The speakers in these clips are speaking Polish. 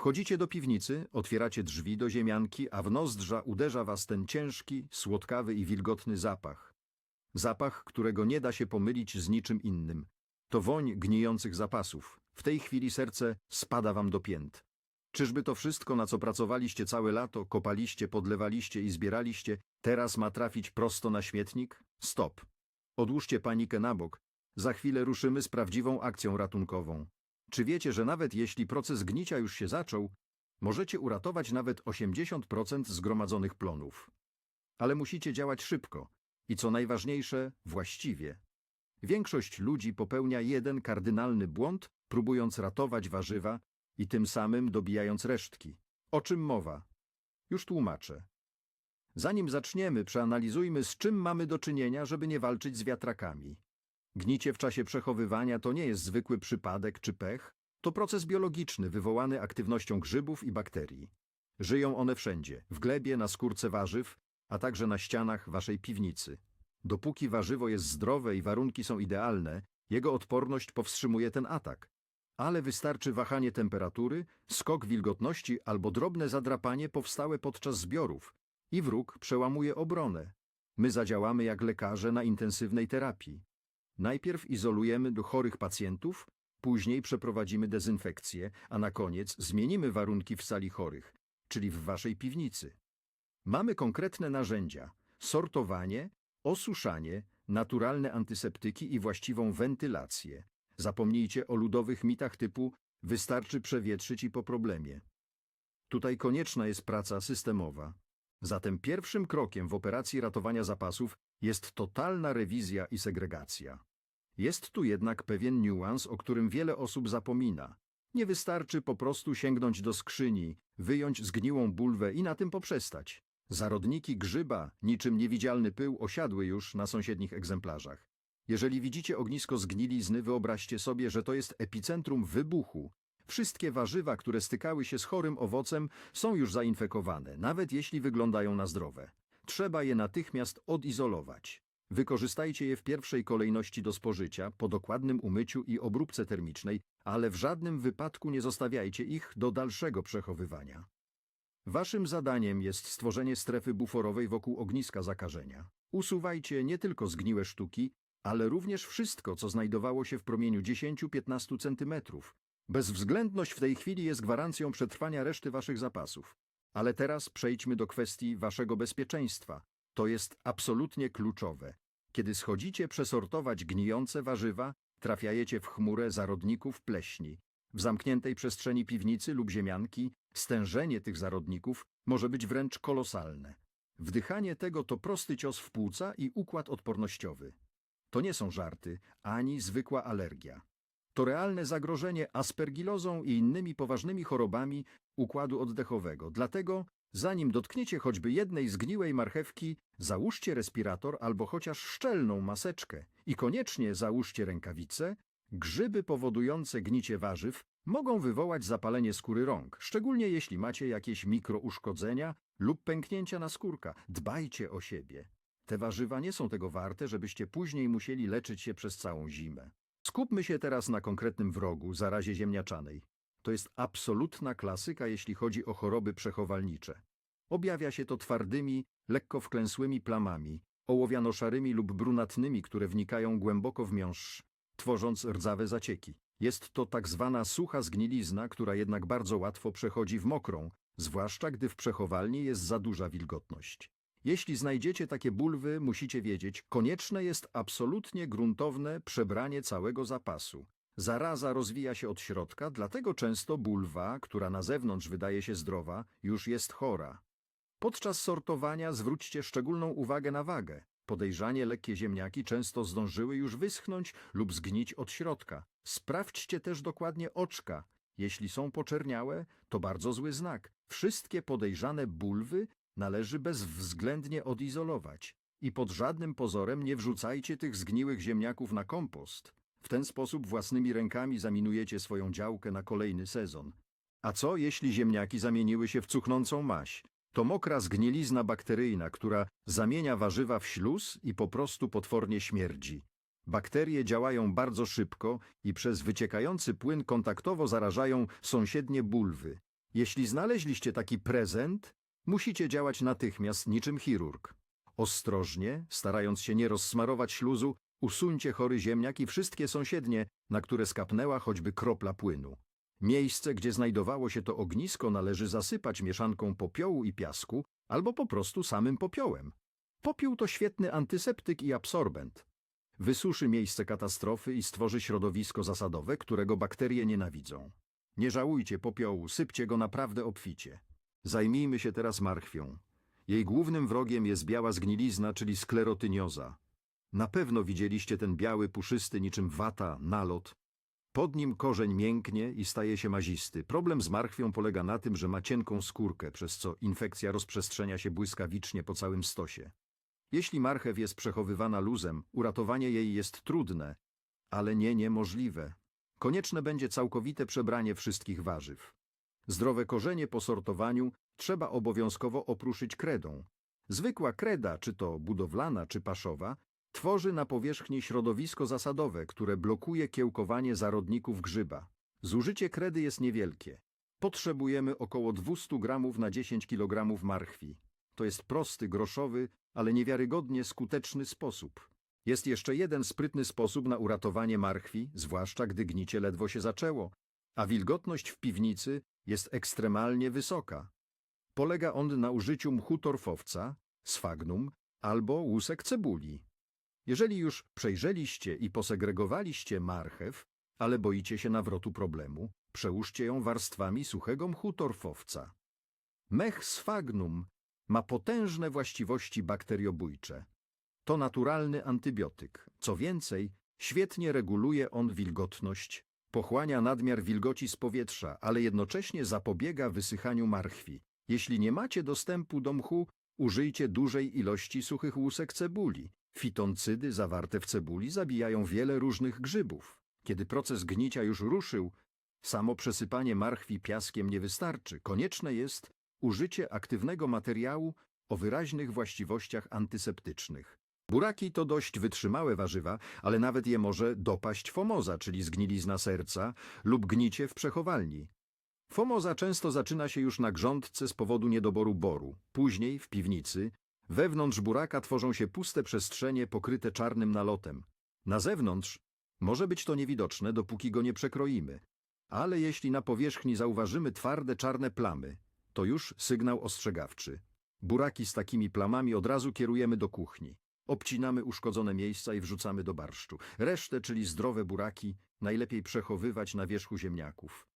Wchodzicie do piwnicy, otwieracie drzwi do ziemianki, a w nozdrza uderza was ten ciężki, słodkawy i wilgotny zapach. Zapach, którego nie da się pomylić z niczym innym. To woń gnijących zapasów. W tej chwili serce spada wam do pięt. Czyżby to wszystko, na co pracowaliście całe lato, kopaliście, podlewaliście i zbieraliście, teraz ma trafić prosto na śmietnik? Stop. Odłóżcie panikę na bok. Za chwilę ruszymy z prawdziwą akcją ratunkową. Czy wiecie, że nawet jeśli proces gnicia już się zaczął, możecie uratować nawet 80% zgromadzonych plonów? Ale musicie działać szybko i co najważniejsze, właściwie. Większość ludzi popełnia jeden kardynalny błąd, próbując ratować warzywa i tym samym dobijając resztki. O czym mowa? Już tłumaczę. Zanim zaczniemy, przeanalizujmy, z czym mamy do czynienia, żeby nie walczyć z wiatrakami. Gnicie w czasie przechowywania to nie jest zwykły przypadek czy pech, to proces biologiczny wywołany aktywnością grzybów i bakterii. Żyją one wszędzie, w glebie, na skórce warzyw, a także na ścianach waszej piwnicy. Dopóki warzywo jest zdrowe i warunki są idealne, jego odporność powstrzymuje ten atak. Ale wystarczy wahanie temperatury, skok wilgotności albo drobne zadrapanie powstałe podczas zbiorów i wróg przełamuje obronę. My zadziałamy jak lekarze na intensywnej terapii. Najpierw izolujemy do chorych pacjentów, później przeprowadzimy dezynfekcję, a na koniec zmienimy warunki w sali chorych, czyli w waszej piwnicy. Mamy konkretne narzędzia: sortowanie, osuszanie, naturalne antyseptyki i właściwą wentylację. Zapomnijcie o ludowych mitach typu wystarczy przewietrzyć i po problemie. Tutaj konieczna jest praca systemowa. Zatem pierwszym krokiem w operacji ratowania zapasów jest totalna rewizja i segregacja. Jest tu jednak pewien niuans, o którym wiele osób zapomina. Nie wystarczy po prostu sięgnąć do skrzyni, wyjąć zgniłą bulwę i na tym poprzestać. Zarodniki grzyba, niczym niewidzialny pył, osiadły już na sąsiednich egzemplarzach. Jeżeli widzicie ognisko zgnilizny, wyobraźcie sobie, że to jest epicentrum wybuchu. Wszystkie warzywa, które stykały się z chorym owocem, są już zainfekowane, nawet jeśli wyglądają na zdrowe. Trzeba je natychmiast odizolować. Wykorzystajcie je w pierwszej kolejności do spożycia, po dokładnym umyciu i obróbce termicznej, ale w żadnym wypadku nie zostawiajcie ich do dalszego przechowywania. Waszym zadaniem jest stworzenie strefy buforowej wokół ogniska zakażenia. Usuwajcie nie tylko zgniłe sztuki, ale również wszystko, co znajdowało się w promieniu 10-15 cm. Bezwzględność w tej chwili jest gwarancją przetrwania reszty waszych zapasów. Ale teraz przejdźmy do kwestii waszego bezpieczeństwa. To jest absolutnie kluczowe. Kiedy schodzicie przesortować gnijące warzywa, trafiajecie w chmurę zarodników pleśni. W zamkniętej przestrzeni piwnicy lub ziemianki stężenie tych zarodników może być wręcz kolosalne. Wdychanie tego to prosty cios w płuca i układ odpornościowy. To nie są żarty, ani zwykła alergia. To realne zagrożenie aspergilozą i innymi poważnymi chorobami układu oddechowego. Dlatego, zanim dotkniecie choćby jednej zgniłej marchewki, załóżcie respirator albo chociaż szczelną maseczkę i koniecznie załóżcie rękawice. Grzyby powodujące gnicie warzyw mogą wywołać zapalenie skóry rąk, szczególnie jeśli macie jakieś mikrouszkodzenia lub pęknięcia na skórka. Dbajcie o siebie. Te warzywa nie są tego warte, żebyście później musieli leczyć się przez całą zimę. Skupmy się teraz na konkretnym wrogu, zarazie ziemniaczanej. To jest absolutna klasyka, jeśli chodzi o choroby przechowalnicze. Objawia się to twardymi, lekko wklęsłymi plamami, ołowiano-szarymi lub brunatnymi, które wnikają głęboko w miąższ, tworząc rdzawe zacieki. Jest to tak zwana sucha zgnilizna, która jednak bardzo łatwo przechodzi w mokrą, zwłaszcza gdy w przechowalni jest za duża wilgotność. Jeśli znajdziecie takie bulwy, musicie wiedzieć, konieczne jest absolutnie gruntowne przebranie całego zapasu. Zaraza rozwija się od środka, dlatego często bulwa, która na zewnątrz wydaje się zdrowa, już jest chora. Podczas sortowania zwróćcie szczególną uwagę na wagę. Podejrzanie lekkie ziemniaki często zdążyły już wyschnąć lub zgnić od środka. Sprawdźcie też dokładnie oczka. Jeśli są poczerniałe, to bardzo zły znak. Wszystkie podejrzane bulwy należy bezwzględnie odizolować i pod żadnym pozorem nie wrzucajcie tych zgniłych ziemniaków na kompost. W ten sposób własnymi rękami zaminujecie swoją działkę na kolejny sezon. A co jeśli ziemniaki zamieniły się w cuchnącą maś? To mokra zgnilizna bakteryjna, która zamienia warzywa w śluz i po prostu potwornie śmierdzi. Bakterie działają bardzo szybko i przez wyciekający płyn kontaktowo zarażają sąsiednie bulwy. Jeśli znaleźliście taki prezent, musicie działać natychmiast niczym chirurg. Ostrożnie, starając się nie rozsmarować śluzu, usuńcie chory ziemniak i wszystkie sąsiednie, na które skapnęła choćby kropla płynu. Miejsce, gdzie znajdowało się to ognisko, należy zasypać mieszanką popiołu i piasku albo po prostu samym popiołem. Popiół to świetny antyseptyk i absorbent. Wysuszy miejsce katastrofy i stworzy środowisko zasadowe, którego bakterie nienawidzą. Nie żałujcie popiołu, sypcie go naprawdę obficie. Zajmijmy się teraz marchwią. Jej głównym wrogiem jest biała zgnilizna, czyli sklerotynioza. Na pewno widzieliście ten biały, puszysty, niczym wata, nalot. Pod nim korzeń mięknie i staje się mazisty. Problem z marchwią polega na tym, że ma cienką skórkę, przez co infekcja rozprzestrzenia się błyskawicznie po całym stosie. Jeśli marchew jest przechowywana luzem, uratowanie jej jest trudne, ale nie niemożliwe. Konieczne będzie całkowite przebranie wszystkich warzyw. Zdrowe korzenie po sortowaniu trzeba obowiązkowo opruszyć kredą. Zwykła kreda, czy to budowlana, czy paszowa, tworzy na powierzchni środowisko zasadowe, które blokuje kiełkowanie zarodników grzyba. Zużycie kredy jest niewielkie. Potrzebujemy około 200 gramów na 10 kg marchwi. To jest prosty, groszowy, ale niewiarygodnie skuteczny sposób. Jest jeszcze jeden sprytny sposób na uratowanie marchwi, zwłaszcza gdy gnicie ledwo się zaczęło, a wilgotność w piwnicy jest ekstremalnie wysoka. Polega on na użyciu mchu torfowca, sfagnum albo łusek cebuli. Jeżeli już przejrzeliście i posegregowaliście marchew, ale boicie się nawrotu problemu, przełóżcie ją warstwami suchego mchu torfowca. Mech sfagnum ma potężne właściwości bakteriobójcze. To naturalny antybiotyk. Co więcej, świetnie reguluje on wilgotność, pochłania nadmiar wilgoci z powietrza, ale jednocześnie zapobiega wysychaniu marchwi. Jeśli nie macie dostępu do mchu, użyjcie dużej ilości suchych łusek cebuli. Fitoncydy zawarte w cebuli zabijają wiele różnych grzybów. Kiedy proces gnicia już ruszył, samo przesypanie marchwi piaskiem nie wystarczy. Konieczne jest użycie aktywnego materiału o wyraźnych właściwościach antyseptycznych. Buraki to dość wytrzymałe warzywa, ale nawet je może dopaść fomoza, czyli zgnilizna serca lub gnicie w przechowalni. Fomoza często zaczyna się już na grządce z powodu niedoboru boru. Później, w piwnicy, wewnątrz buraka tworzą się puste przestrzenie pokryte czarnym nalotem. Na zewnątrz może być to niewidoczne, dopóki go nie przekroimy. Ale jeśli na powierzchni zauważymy twarde czarne plamy, to już sygnał ostrzegawczy. Buraki z takimi plamami od razu kierujemy do kuchni. Obcinamy uszkodzone miejsca i wrzucamy do barszczu. Resztę, czyli zdrowe buraki, najlepiej przechowywać na wierzchu ziemniaków.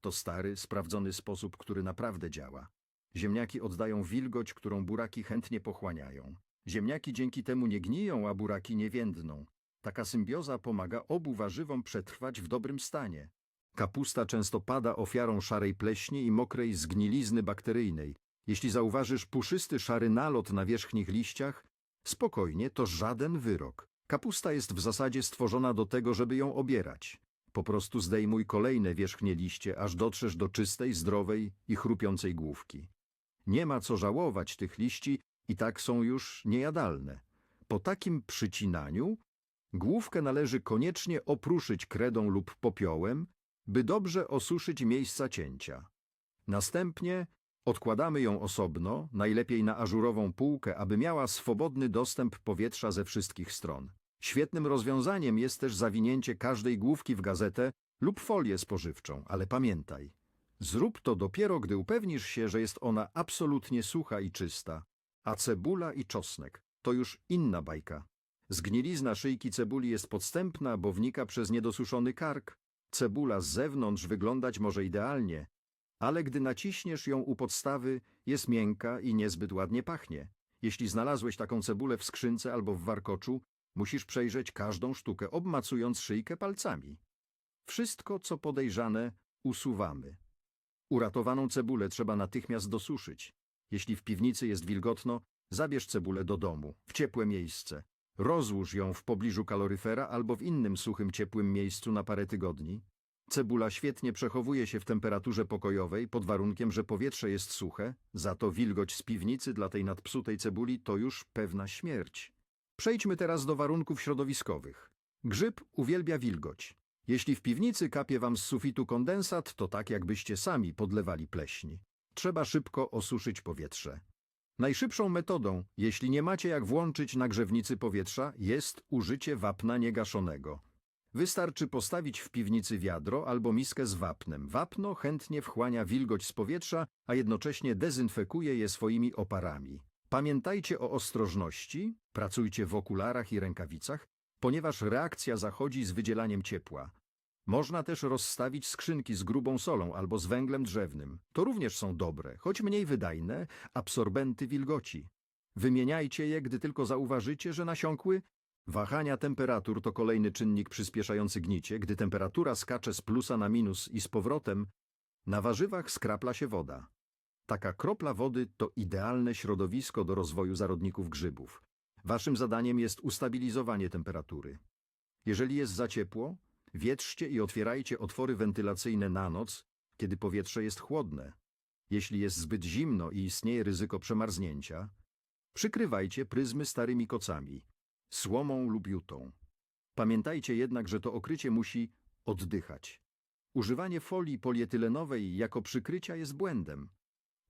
To stary, sprawdzony sposób, który naprawdę działa. Ziemniaki oddają wilgoć, którą buraki chętnie pochłaniają. Ziemniaki dzięki temu nie gniją, a buraki nie więdną. Taka symbioza pomaga obu warzywom przetrwać w dobrym stanie. Kapusta często pada ofiarą szarej pleśni i mokrej zgnilizny bakteryjnej. Jeśli zauważysz puszysty szary nalot na wierzchnich liściach, spokojnie, to żaden wyrok. Kapusta jest w zasadzie stworzona do tego, żeby ją obierać. Po prostu zdejmuj kolejne wierzchnie liście, aż dotrzesz do czystej, zdrowej i chrupiącej główki. Nie ma co żałować tych liści i tak są już niejadalne. Po takim przycinaniu główkę należy koniecznie opruszyć kredą lub popiołem, by dobrze osuszyć miejsca cięcia. Następnie odkładamy ją osobno, najlepiej na ażurową półkę, aby miała swobodny dostęp powietrza ze wszystkich stron. Świetnym rozwiązaniem jest też zawinięcie każdej główki w gazetę lub folię spożywczą, ale pamiętaj, zrób to dopiero, gdy upewnisz się, że jest ona absolutnie sucha i czysta. A cebula i czosnek to już inna bajka. Zgnilizna szyjki cebuli jest podstępna, bo wnika przez niedosuszony kark. Cebula z zewnątrz wyglądać może idealnie, ale gdy naciśniesz ją u podstawy, jest miękka i niezbyt ładnie pachnie. Jeśli znalazłeś taką cebulę w skrzynce albo w warkoczu, musisz przejrzeć każdą sztukę, obmacując szyjkę palcami. Wszystko, co podejrzane, usuwamy. Uratowaną cebulę trzeba natychmiast dosuszyć. Jeśli w piwnicy jest wilgotno, zabierz cebulę do domu, w ciepłe miejsce. Rozłóż ją w pobliżu kaloryfera albo w innym suchym, ciepłym miejscu na parę tygodni. Cebula świetnie przechowuje się w temperaturze pokojowej pod warunkiem, że powietrze jest suche, za to wilgoć z piwnicy dla tej nadpsutej cebuli to już pewna śmierć. Przejdźmy teraz do warunków środowiskowych. Grzyb uwielbia wilgoć. Jeśli w piwnicy kapie wam z sufitu kondensat, to tak jakbyście sami podlewali pleśń. Trzeba szybko osuszyć powietrze. Najszybszą metodą, jeśli nie macie jak włączyć nagrzewnicy powietrza, jest użycie wapna niegaszonego. Wystarczy postawić w piwnicy wiadro albo miskę z wapnem. Wapno chętnie wchłania wilgoć z powietrza, a jednocześnie dezynfekuje je swoimi oparami. Pamiętajcie o ostrożności, pracujcie w okularach i rękawicach, ponieważ reakcja zachodzi z wydzielaniem ciepła. Można też rozstawić skrzynki z grubą solą albo z węglem drzewnym. To również są dobre, choć mniej wydajne, absorbenty wilgoci. Wymieniajcie je, gdy tylko zauważycie, że nasiąkły. Wahania temperatur to kolejny czynnik przyspieszający gnicie. Gdy temperatura skacze z plusa na minus i z powrotem, na warzywach skrapla się woda. Taka kropla wody to idealne środowisko do rozwoju zarodników grzybów. Waszym zadaniem jest ustabilizowanie temperatury. Jeżeli jest za ciepło, wietrzcie i otwierajcie otwory wentylacyjne na noc, kiedy powietrze jest chłodne. Jeśli jest zbyt zimno i istnieje ryzyko przemarznięcia, przykrywajcie pryzmy starymi kocami, słomą lub jutą. Pamiętajcie jednak, że to okrycie musi oddychać. Używanie folii polietylenowej jako przykrycia jest błędem.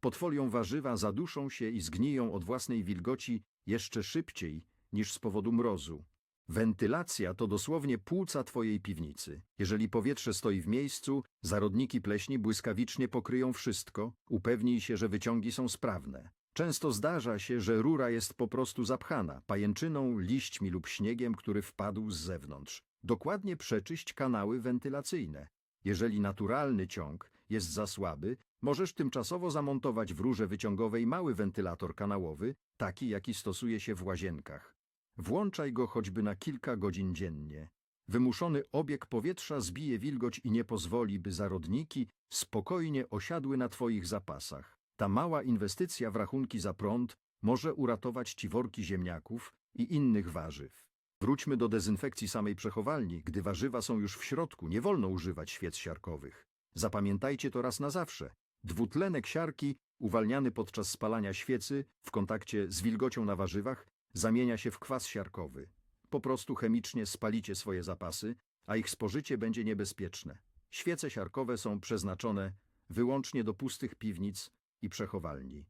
Pod folią warzywa zaduszą się i zgniją od własnej wilgoci jeszcze szybciej niż z powodu mrozu. Wentylacja to dosłownie płuca twojej piwnicy. Jeżeli powietrze stoi w miejscu, zarodniki pleśni błyskawicznie pokryją wszystko, upewnij się, że wyciągi są sprawne. Często zdarza się, że rura jest po prostu zapchana pajęczyną, liśćmi lub śniegiem, który wpadł z zewnątrz. Dokładnie przeczyść kanały wentylacyjne. Jeżeli naturalny ciąg jest za słaby, możesz tymczasowo zamontować w rurze wyciągowej mały wentylator kanałowy, taki jaki stosuje się w łazienkach. Włączaj go choćby na kilka godzin dziennie. Wymuszony obieg powietrza zbije wilgoć i nie pozwoli, by zarodniki spokojnie osiadły na Twoich zapasach. Ta mała inwestycja w rachunki za prąd może uratować Ci worki ziemniaków i innych warzyw. Wróćmy do dezynfekcji samej przechowalni. Gdy warzywa są już w środku, nie wolno używać świec siarkowych. Zapamiętajcie to raz na zawsze. Dwutlenek siarki, uwalniany podczas spalania świecy w kontakcie z wilgocią na warzywach, zamienia się w kwas siarkowy. Po prostu chemicznie spalicie swoje zapasy, a ich spożycie będzie niebezpieczne. Świece siarkowe są przeznaczone wyłącznie do pustych piwnic i przechowalni.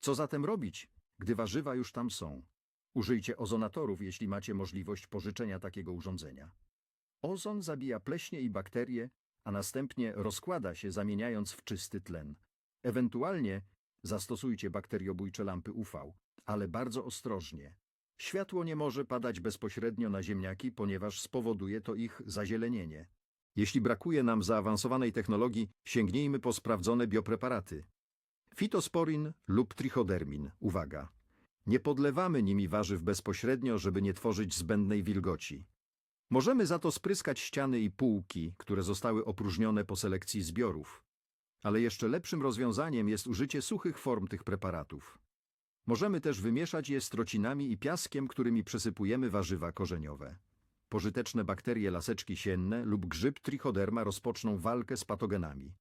Co zatem robić, gdy warzywa już tam są? Użyjcie ozonatorów, jeśli macie możliwość pożyczenia takiego urządzenia. Ozon zabija pleśnie i bakterie, a następnie rozkłada się, zamieniając w czysty tlen. Ewentualnie zastosujcie bakteriobójcze lampy UV, ale bardzo ostrożnie. Światło nie może padać bezpośrednio na ziemniaki, ponieważ spowoduje to ich zazielenienie. Jeśli brakuje nam zaawansowanej technologii, sięgnijmy po sprawdzone biopreparaty. Fitosporin lub trichodermin. Uwaga! Nie podlewamy nimi warzyw bezpośrednio, żeby nie tworzyć zbędnej wilgoci. Możemy za to spryskać ściany i półki, które zostały opróżnione po selekcji zbiorów. Ale jeszcze lepszym rozwiązaniem jest użycie suchych form tych preparatów. Możemy też wymieszać je z trocinami i piaskiem, którymi przesypujemy warzywa korzeniowe. Pożyteczne bakterie laseczki sienne lub grzyb trichoderma rozpoczną walkę z patogenami.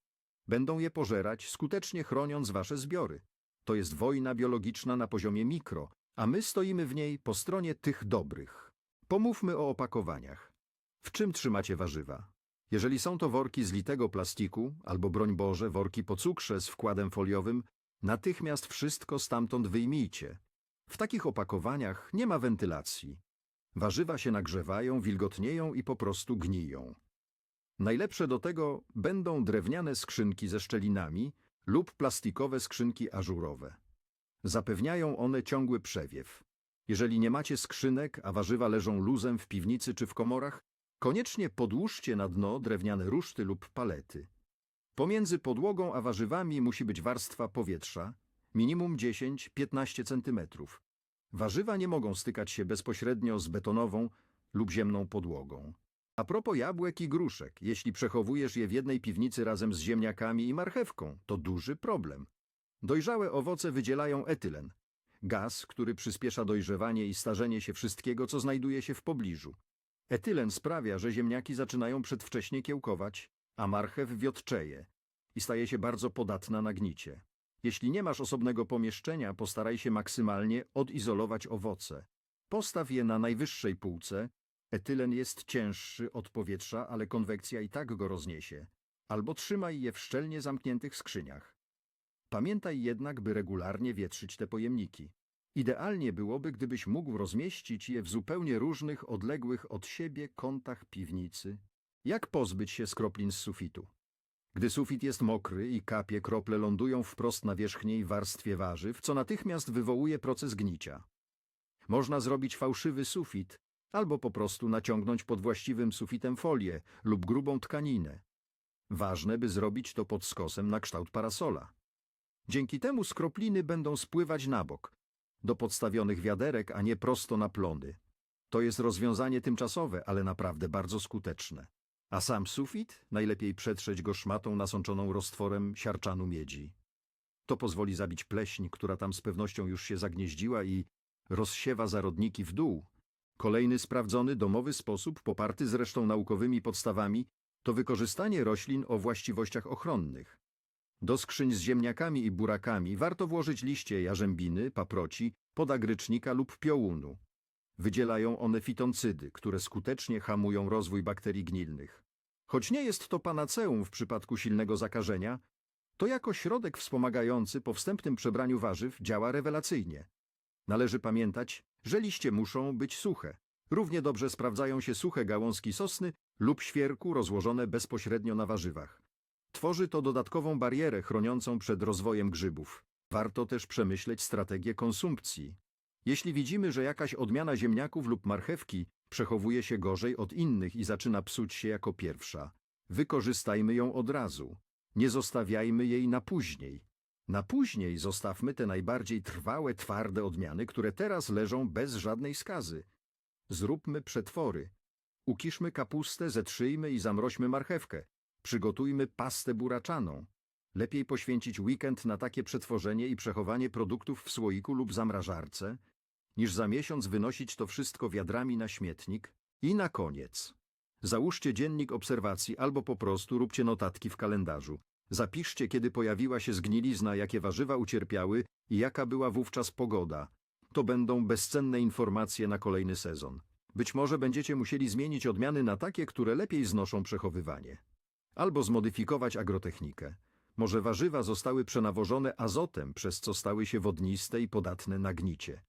Będą je pożerać, skutecznie chroniąc wasze zbiory. To jest wojna biologiczna na poziomie mikro, a my stoimy w niej po stronie tych dobrych. Pomówmy o opakowaniach. W czym trzymacie warzywa? Jeżeli są to worki z litego plastiku, albo broń Boże, worki po cukrze z wkładem foliowym, natychmiast wszystko stamtąd wyjmijcie. W takich opakowaniach nie ma wentylacji. Warzywa się nagrzewają, wilgotnieją i po prostu gniją. Najlepsze do tego będą drewniane skrzynki ze szczelinami lub plastikowe skrzynki ażurowe. Zapewniają one ciągły przewiew. Jeżeli nie macie skrzynek, a warzywa leżą luzem w piwnicy czy w komorach, koniecznie podłóżcie na dno drewniane ruszty lub palety. Pomiędzy podłogą a warzywami musi być warstwa powietrza, minimum 10-15 cm. Warzywa nie mogą stykać się bezpośrednio z betonową lub ziemną podłogą. A propos jabłek i gruszek, jeśli przechowujesz je w jednej piwnicy razem z ziemniakami i marchewką, to duży problem. Dojrzałe owoce wydzielają etylen, gaz, który przyspiesza dojrzewanie i starzenie się wszystkiego, co znajduje się w pobliżu. Etylen sprawia, że ziemniaki zaczynają przedwcześnie kiełkować, a marchew wiotczeje i staje się bardzo podatna na gnicie. Jeśli nie masz osobnego pomieszczenia, postaraj się maksymalnie odizolować owoce. Postaw je na najwyższej półce, Etylen jest cięższy od powietrza, ale konwekcja i tak go rozniesie. Albo trzymaj je w szczelnie zamkniętych skrzyniach. Pamiętaj jednak, by regularnie wietrzyć te pojemniki. Idealnie byłoby, gdybyś mógł rozmieścić je w zupełnie różnych, odległych od siebie kątach piwnicy. Jak pozbyć się skroplin z sufitu? Gdy sufit jest mokry i kapie krople lądują wprost na wierzchniej warstwie warzyw, co natychmiast wywołuje proces gnicia. Można zrobić fałszywy sufit, albo po prostu naciągnąć pod właściwym sufitem folię lub grubą tkaninę. Ważne, by zrobić to pod skosem na kształt parasola. Dzięki temu skropliny będą spływać na bok, do podstawionych wiaderek, a nie prosto na plony. To jest rozwiązanie tymczasowe, ale naprawdę bardzo skuteczne. A sam sufit najlepiej przetrzeć go szmatą nasączoną roztworem siarczanu miedzi. To pozwoli zabić pleśń, która tam z pewnością już się zagnieździła i rozsiewa zarodniki w dół. Kolejny sprawdzony domowy sposób, poparty zresztą naukowymi podstawami, to wykorzystanie roślin o właściwościach ochronnych. Do skrzyń z ziemniakami i burakami warto włożyć liście jarzębiny, paproci, podagrycznika lub piołunu. Wydzielają one fitoncydy, które skutecznie hamują rozwój bakterii gnilnych. Choć nie jest to panaceum w przypadku silnego zakażenia, to jako środek wspomagający po wstępnym przebraniu warzyw działa rewelacyjnie. Należy pamiętać, że liście muszą być suche. Równie dobrze sprawdzają się suche gałązki sosny lub świerku rozłożone bezpośrednio na warzywach. Tworzy to dodatkową barierę chroniącą przed rozwojem grzybów. Warto też przemyśleć strategię konsumpcji. Jeśli widzimy, że jakaś odmiana ziemniaków lub marchewki przechowuje się gorzej od innych i zaczyna psuć się jako pierwsza, wykorzystajmy ją od razu. Nie zostawiajmy jej na później. Na później zostawmy te najbardziej trwałe, twarde odmiany, które teraz leżą bez żadnej skazy. Zróbmy przetwory. Ukiszmy kapustę, zetrzyjmy i zamroźmy marchewkę. Przygotujmy pastę buraczaną. Lepiej poświęcić weekend na takie przetworzenie i przechowanie produktów w słoiku lub zamrażarce, niż za miesiąc wynosić to wszystko wiadrami na śmietnik. I na koniec. Załóżcie dziennik obserwacji albo po prostu róbcie notatki w kalendarzu. Zapiszcie, kiedy pojawiła się zgnilizna, jakie warzywa ucierpiały i jaka była wówczas pogoda. To będą bezcenne informacje na kolejny sezon. Być może będziecie musieli zmienić odmiany na takie, które lepiej znoszą przechowywanie. Albo zmodyfikować agrotechnikę. Może warzywa zostały przenawożone azotem, przez co stały się wodniste i podatne na gnicie.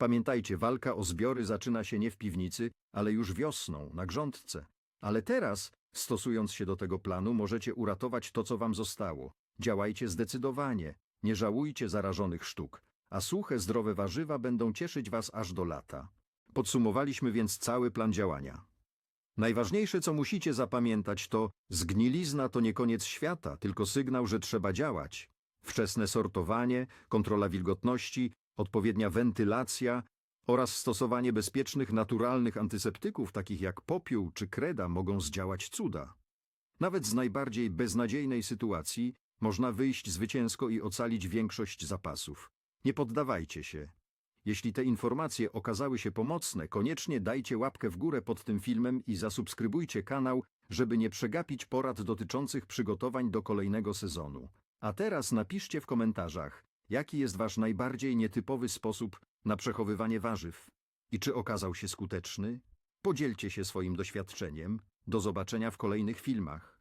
Pamiętajcie, walka o zbiory zaczyna się nie w piwnicy, ale już wiosną, na grządce. Ale teraz, stosując się do tego planu, możecie uratować to, co wam zostało. Działajcie zdecydowanie, nie żałujcie zarażonych sztuk, a suche, zdrowe warzywa będą cieszyć was aż do lata. Podsumowaliśmy więc cały plan działania. Najważniejsze, co musicie zapamiętać, to zgnilizna to nie koniec świata, tylko sygnał, że trzeba działać. Wczesne sortowanie, kontrola wilgotności, odpowiednia wentylacja oraz stosowanie bezpiecznych, naturalnych antyseptyków, takich jak popiół czy kreda, mogą zdziałać cuda. Nawet z najbardziej beznadziejnej sytuacji można wyjść zwycięsko i ocalić większość zapasów. Nie poddawajcie się. Jeśli te informacje okazały się pomocne, koniecznie dajcie łapkę w górę pod tym filmem i zasubskrybujcie kanał, żeby nie przegapić porad dotyczących przygotowań do kolejnego sezonu. A teraz napiszcie w komentarzach, jaki jest wasz najbardziej nietypowy sposób na przechowywanie warzyw i czy okazał się skuteczny? Podzielcie się swoim doświadczeniem. Do zobaczenia w kolejnych filmach.